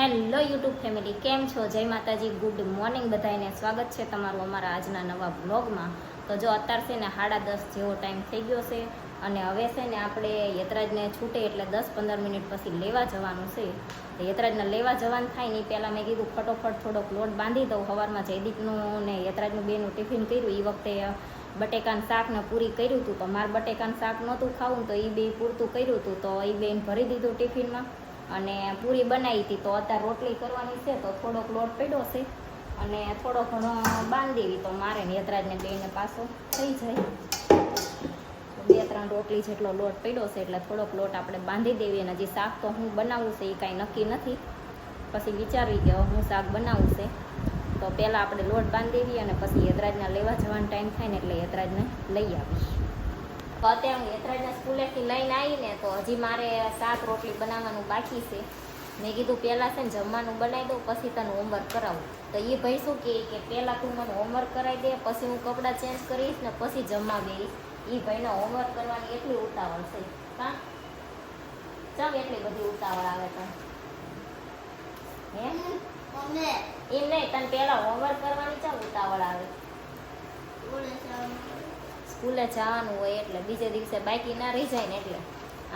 Hello YouTube family, કેમ છો? જય માતાજી, ગુડ મોર્નિંગ બધાને સ્વાગત છે તમારું અમારા આજના નવા બ્લોગમાં તો જો અત્યારે છે ને સાડા દસ જેવો ટાઈમ થઈ ગયો છે અને હવે છે ને આપણે યતરાજને છૂટે એટલે દસ પંદર મિનિટ પછી લેવા જવાનું છે. તો યતરાજને લેવા જવાનું થાય ને પહેલાં મેં કીધું ફટોફટ થોડોક લોટ બાંધી દઉં. સવારમાં જયદીપનું ને યતરાજનું બેનું ટિફિન કર્યું. એ વખતે બટેકાનું શાક ને પૂરી કર્યું હતું. તો મારે બટેકાનું શાક નહોતું ખાવું તો એ બે પૂરતું કર્યું હતું. તો એ બેન ભરી દીધું ટિફિનમાં. અને પૂરી બનાવી હતી. તો અત્યારે રોટલી કરવાની છે, તો થોડોક લોટ પડ્યો છે અને થોડો ઘણો બાંધી દેવી. તો મારે ને યતરાજને બેને પાછો થઈ જાય. બે ત્રણ રોટલી જેટલો લોટ પડ્યો છે, એટલે થોડોક લોટ આપણે બાંધી દેવી અને હજી શાક તો હું બનાવું છે એ કાંઈ નક્કી નથી. પછી વિચારવી કે હું શાક બનાવું છે. તો પહેલાં આપણે લોટ બાંધી દેવી અને પછી યતરાજના લેવા જવાનો ટાઈમ થાય ને એટલે યતરાજને લઈ આવીશ. તો અત્યારે હું યતરાજના સ્કૂલેથી લઈને આવીને તો હજી મારે શાક રોટલી બનાવવાનું બાકી છે. મેં કીધું પહેલાં છે ને જમવાનું બનાવી દઉં પછી તને હોમવર્ક કરાવું. તો એ ભાઈ શું કહે કે પહેલાં તું મને હોમવર્ક કરાવી દે પછી હું કપડાં ચેન્જ કરીશ ને પછી જમવા બેસીશ એ ભાઈને હોમવર્ક કરવાની એટલી ઉતાવળ છે. હા? ચમ એટલી બધી ઉતાવળ આવે તને? એમ નહીં તને પહેલાં હોમવર્ક કરવાની ચમ ઉતાવળ આવે? સ્કૂલે જવાનું હોય એટલે બીજે દિવસે બાકી ના રહી જાય ને એટલે.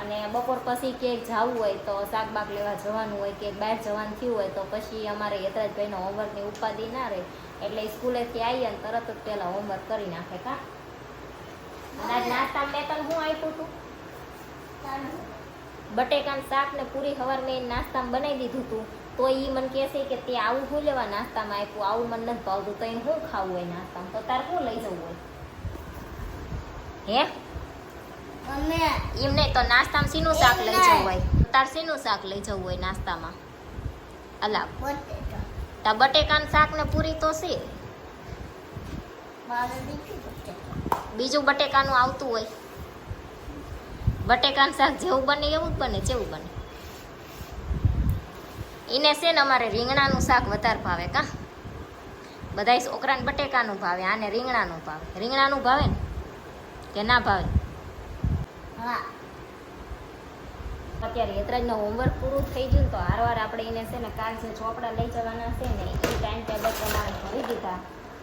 અને બપોર પછી ક્યાંક જવું હોય તો શાકબાક લેવા જવાનું હોય કે બહાર જવાનું થયું હોય તો પછી અમારે યતરાજભાઈનો હોમવર્કની ઉપાધિ ના રહે. એટલે સ્કૂલેથી આવીએ ને તરત જ પહેલાં હોમવર્ક કરી નાખે, કા? અને મેં તને શું આપ્યું હતું બટેકાનું શાક ને પૂરી હવાર મેં નાસ્તામાં બનાવી દીધું હતું તો એ મને કહે કે તે આવું હું લેવા નાસ્તામાં આપ્યું, આવું મને નથી ભાવતું, તો એ શું ખાવું હોય નાસ્તામાં? તો તારે શું લઈ જવું હોય? હે? મમ્મી એમ નહીં તો નાસ્તામાં સીનું શાક લઈ જવું હોય. તાર સીનું શાક લઈ જવું હોય નાસ્તામાં. અલા તા બટેકાનું શાક ને પૂરી તો છે. બીજું બટેકાનું આવતું હોય. બટેકાનું શાક જેવું બને એવું જ બને જેવું બને. એને છે ને અમારે રીંગણાનું શાક વધારે ભાવે કા. બધાય છોકરાને બટેકાનું ભાવે આને રીંગણાનું ભાવે. રીંગણાનું ભાવે ને? કે ના ભાવે હા. અત્યારે યતરાજનું હોમવર્ક પૂરું થઈ ગયું તો હારવાર આપણે એને છે ને કાલ જે ચોપડા લઈ જવાના છે ને, એ ટાઈમ ટેબલ પ્રમાણે ભરી દીધા.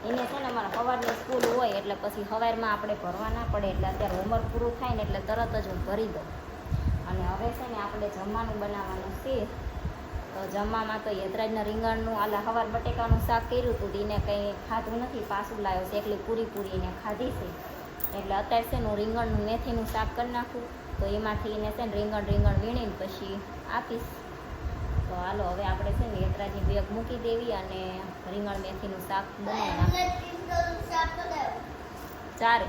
એને છે ને અમારે સવારની સ્કૂલ હોય એટલે પછી સવારમાં આપણે ભરવા ના પડે એટલે અત્યારે હોમવર્ક પૂરું થાય ને એટલે તરત જ હું ભરી દઉં. અને હવે છે ને આપણે જમવાનું બનાવવાનું છે. તો જમવામાં તો યતરાજના રીંગણનું આલા સવાર બટેકાનું શાક કર્યું હતું, એને કંઈ ખાધું નથી, પાછું લાવ્યો છે, એકલી પૂરી પૂરી એને ખાધી છે. એટલે અત્યારે છે ને હું રીંગણનું મેથીનું શાક કરી નાખું. તો એમાંથી એને છે ને રીંગણ રીંગણ વીણીને પછી આપીશ. તો હાલો હવે આપણે છે ને યતરાજની બેગ મૂકી દેવી અને રીંગણ મેથીનું શાક બનાવી ચારે.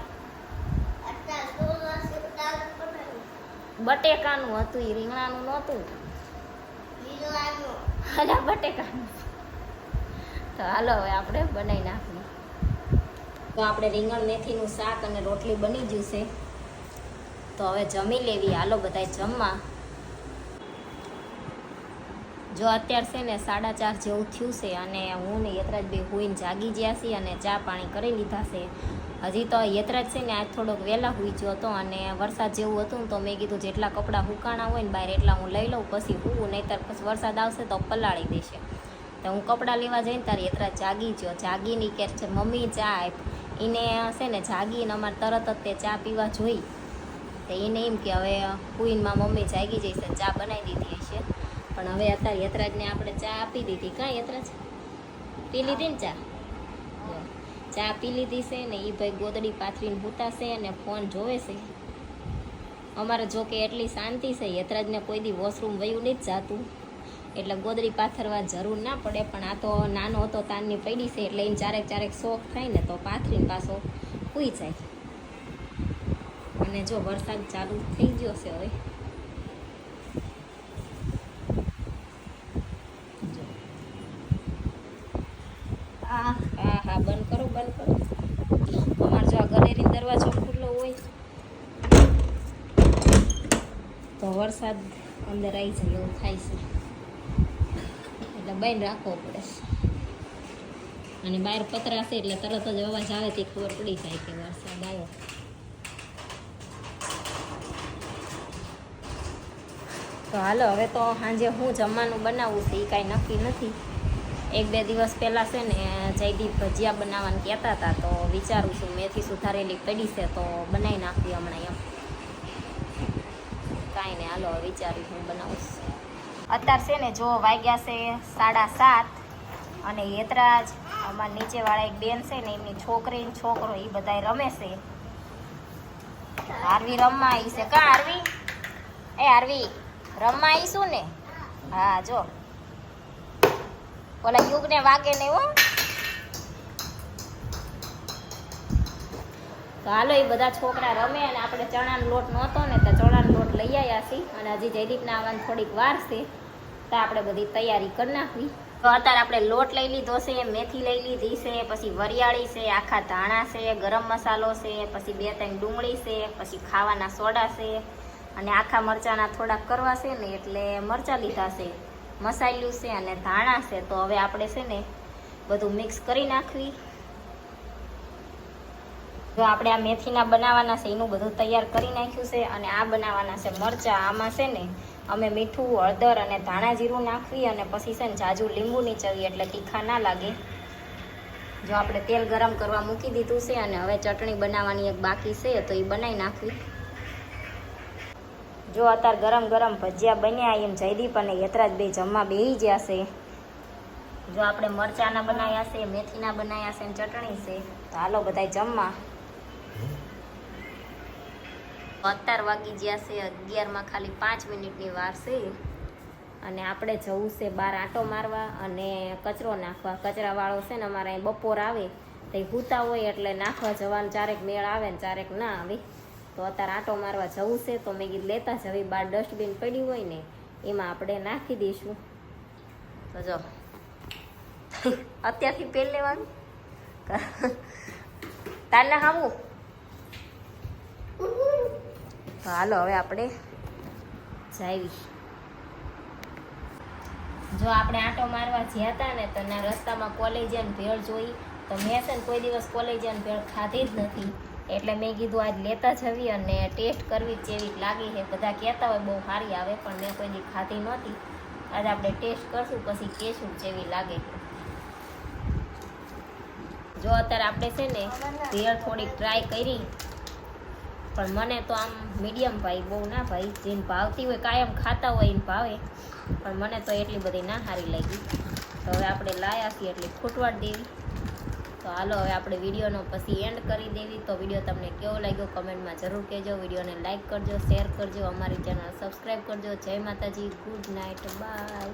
બટેકાનું હતું એ રીંગણાનું નહોતું. બટેકાનું. તો હાલો હવે આપણે બનાવી નાખીએ. તો આપણે રીંગણ, મેથીનું શાક અને રોટલી બની ગયું છે. તો હવે જમી લેવી. હાલો બધાય જમવા. જો અત્યારે છે ને સાડા ચાર જેવું થયું છે અને હું ને યતરાજ બે હોઈને જાગી ગયા છીએ અને ચા પાણી કરી લીધા છે. હજી તો યતરાજ છે ને આજ થોડોક વહેલા હોઈ ગયો હતો અને વરસાદ જેવું હતું તો મેં કીધું જેટલા કપડાં હુકાણા હોય ને બહાર એટલા હું લઈ લઉં, પછી હું નહીંતર પછી વરસાદ આવશે તો પલાળી દેશે. તો હું કપડાં લેવા જઈને તારી યતરાજ જાગી ગયો. જાગીને કે મમ્મી, ચા આપ. એને છે ને જાગીને અમારે તરત જ તે ચા પીવા જોઈ. તો એને એમ કે હવે કુઈનમાં મમ્મી જાગી જઈશે ચા બનાવી દીધી હશે. પણ હવે અત્યારે યતરાજને આપણે ચા આપી દીધી. કાં યતરાજ? પી લીધી ને ચા? જો, ચા પી લીધી છે ને એ ભાઈ ગોદડી પાથરીને ભૂતાશે અને ફોન જોવે છે. અમારે જો કે એટલી શાંતિ છે. યતરાજને કોઈ દી વોશરૂમ વયું નથી જાતું. એટલે ગોદડી પાથરવા જરૂર ના પડે, પણ આ તો નાનો હતો, તાનની પડી છે, એટલે એને ચારેક ચારેક શોખ થાય ને તો પાથરીને પાછો સૂઈ જાય. અને જો વરસાદ ચાલુ થઈ ગયો છે હવે. હા હા બંધ કરો બંધ કરો. અમારે આ ગલેરી દરવાજો ખુલ્લો હોય, તો વરસાદ અંદર આવી જાય એવું થાય છે. એટલે બંધ રાખવો પડે. અને બહાર પતરાશે એટલે તરત જ અવાજ આવે તે ખબર પડી જાય કે વરસાદ આવ્યો. તો હાલો, હવે તો સાંજે હું જમવાનું બનાવું છે એ કાંઈ નક્કી નથી. એક બે દિવસ પહેલાં છે ને, જયદીપ ભજીયા બનાવવાનું કહેતા હતા, તો વિચારું છું મેથી સુધારેલી પડી છે, તો બનાવી નાખવી હમણાં એમ. કાંઈ નહીં, હાલો, હવે વિચારું હું બનાવું. અત્યારે છે ને જો વાગ્યા છે સાડા સાત અને યેતરાજ, અમારા નીચેવાળા એક બેન છે ને, એમની છોકરી ને છોકરો એ બધા રમે છે. આરવી રમવા આવી છે. કા આરવી એ આરવી રમવા આવીશું ને? હા, જો. ઓલા યુગને વાગે નહીં હો તો હાલો એ બધા છોકરા રમે અને આપણે ચણાનો લોટ નહોતો ને તો ચણાનો લોટ લઈ આવ્યા છીએ. અને હજી જયદીપના આવવાની થોડીક વાર છે. તો આપણે બધી તૈયારી કરી નાખવી. તો અત્યારે આપણે લોટ લઈ લીધો છે, મેથી લઈ લીધી છે, પછી વરિયાળી છે, આખા ધાણા છે, ગરમ મસાલો છે, પછી બે ત્રણ ડુંગળી છે, પછી ખાવાના સોડા છે, અને આખા મરચાંના થોડાક કરવા છે ને એટલે મરચાં લીધા છે, મસાલ્યું છે અને ધાણા છે. તો હવે આપણે છે ને બધું મિક્સ કરી નાખવી. જો આપણે આ મેથીના બનાવવાના છે, એનું બધું તૈયાર કરી નાખ્યું છે અને આ બનાવવાના છે મરચાં. આમાં છે ને, અમે મીઠું, હળદર અને ધાણા જીરું નાખવી અને પછી છે ને જાજુ લીંબુ નીચવીએ એટલે તીખા ના લાગે. જો આપણે તેલ ગરમ કરવા મૂકી દીધું છે અને હવે ચટણી બનાવવાની એક બાકી છે, તો એ બનાવી નાખવી. જો અત્યારે ગરમ ગરમ ભજીયા બન્યા, એમ જયદીપ અને યતરાજ બે જમવા બેહી ગયા છે. જો આપણે મરચાના બનાવ્યા છે, મેથીના બનાવ્યા છે ચટણી છે, તો હાલો બધાય જમવા. અત્યાર વાગી ગયા છે, અગિયારમાં ખાલી પાંચ મિનિટની વાર છે. અને આપણે જવું છે બહાર આંટો મારવા અને કચરો નાખવા. કચરાવાળો છે ને અમારે અહીં બપોર આવે, તો એ હૂતા હોય એટલે નાખવા જવાનું. ચારેક મેળ આવે ને ચારેક ના આવે. તો અત્યારે આંટો મારવા જવું છે, તો મેં કીધું લેતા જવી બાર ડસ્ટબિન પડ્યું હોય ને, એમાં આપણે નાખી દઈશું. તો જો. અત્યારથી પેલ લેવાનું. તારને ખાવું હાલો, હવે આપણે જાવી જો આપણે આંટો મારવા જ્યાં હતા ને, તો ના રસ્તામાં કોલેજિયન ભેળ જોઈ. તો મેં છે ને કોઈ દિવસ કોલેજિયન ભેળ ખાધી જ નથી. એટલે મેં કીધું, આજ લેતા જવી અને ટેસ્ટ કરવી જેવી લાગી છે. બધા કહેતા હોય, બહુ સારી આવે, પણ મેં કોઈ દી ખાધી નહોતી. આજે આપણે ટેસ્ટ કરશું, પછી કહેશું જેવી લાગે જો અત્યારે આપણે છે ને, ભેળ થોડીક ટ્રાય કરી. પણ મને તો આમ મીડિયમ ભાઈ, બહુ ના ભાઈ. જેને ભાવતી હોય, કાયમ ખાતા હોય એને ભાવે. પણ મને તો એટલી બધી ના સારી લાગી. તો હવે આપણે લાયા છીએ એટલે ખૂટવાડ દેવી. તો હાલો, હવે આપણે વિડીયોનો પછી એન્ડ કરી દેવી. તો વીડિયો તમને કેવો લાગ્યો કમેન્ટમાં જરૂર કહેજો. વિડીયોને લાઇક કરજો શેર કરજો, અમારી ચેનલ સબસ્ક્રાઈબ કરજો. જય માતાજી ગુડ નાઇટ બાય